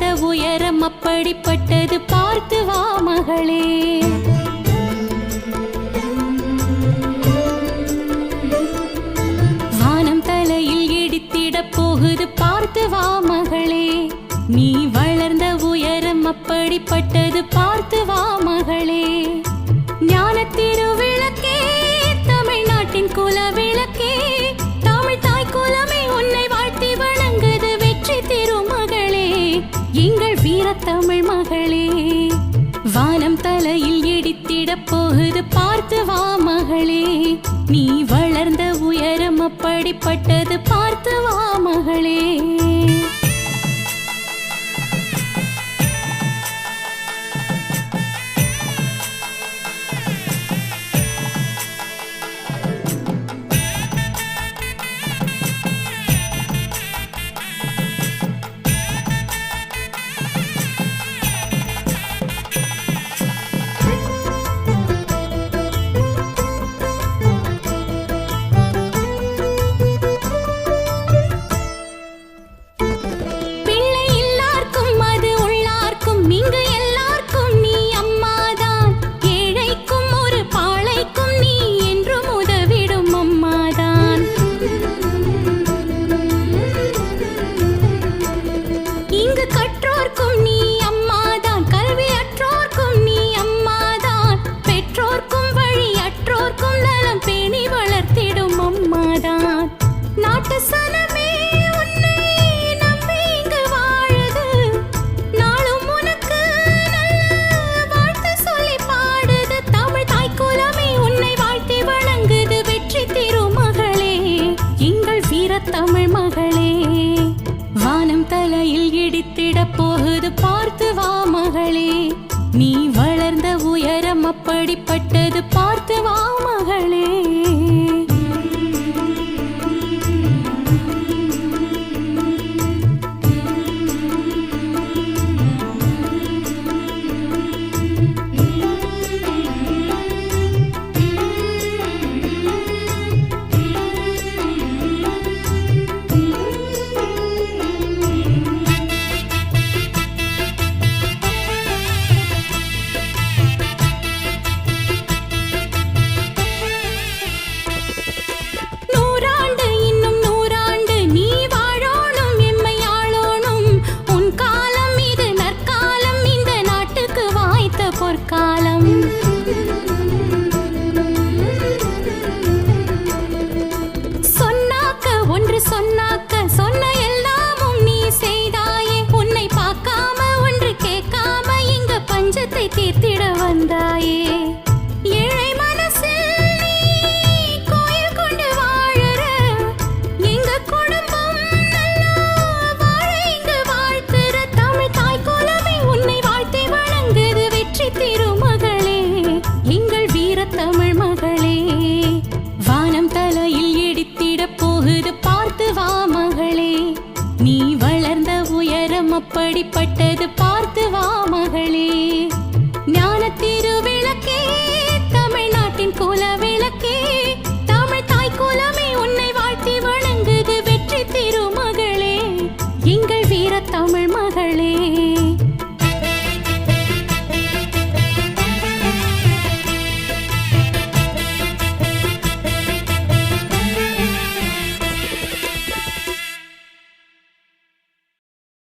உயரம் அப்படிப்பட்டது பார்த்து வா மகளே. வானம் தலையில் இடித்திடப் போகுது பார்த்து வா மகளே. நீ வளர்ந்த உயரம் அப்படிப்பட்டது பார்த்து வா மகளே. ஞான திருவிளக்கே தமிழ்நாட்டின் குல தமிழ் மகளே. வானம் தலையில் இடித்திடப் போகுது பார்த்து வா மகளே. நீ வளர்ந்த உயரம் அப்படிப்பட்டது பார்த்து வா மகளே. போகுது பார்த்து வா மகளே. நீ வளர்ந்த உயரம் அப்படிப்பட்டது பார்த்து வா மகளே அடிப்பட்டது பார்த்து வா மகளே. ஞான திருவிளக்கே தமிழ்நாட்டின் குல விளக்கே தமிழ் தாய் குலமே உன்னை வாழ்த்தி வணங்குது வெற்றி திருமகளே. எங்கள் வீரத்தமிழ் மகளே.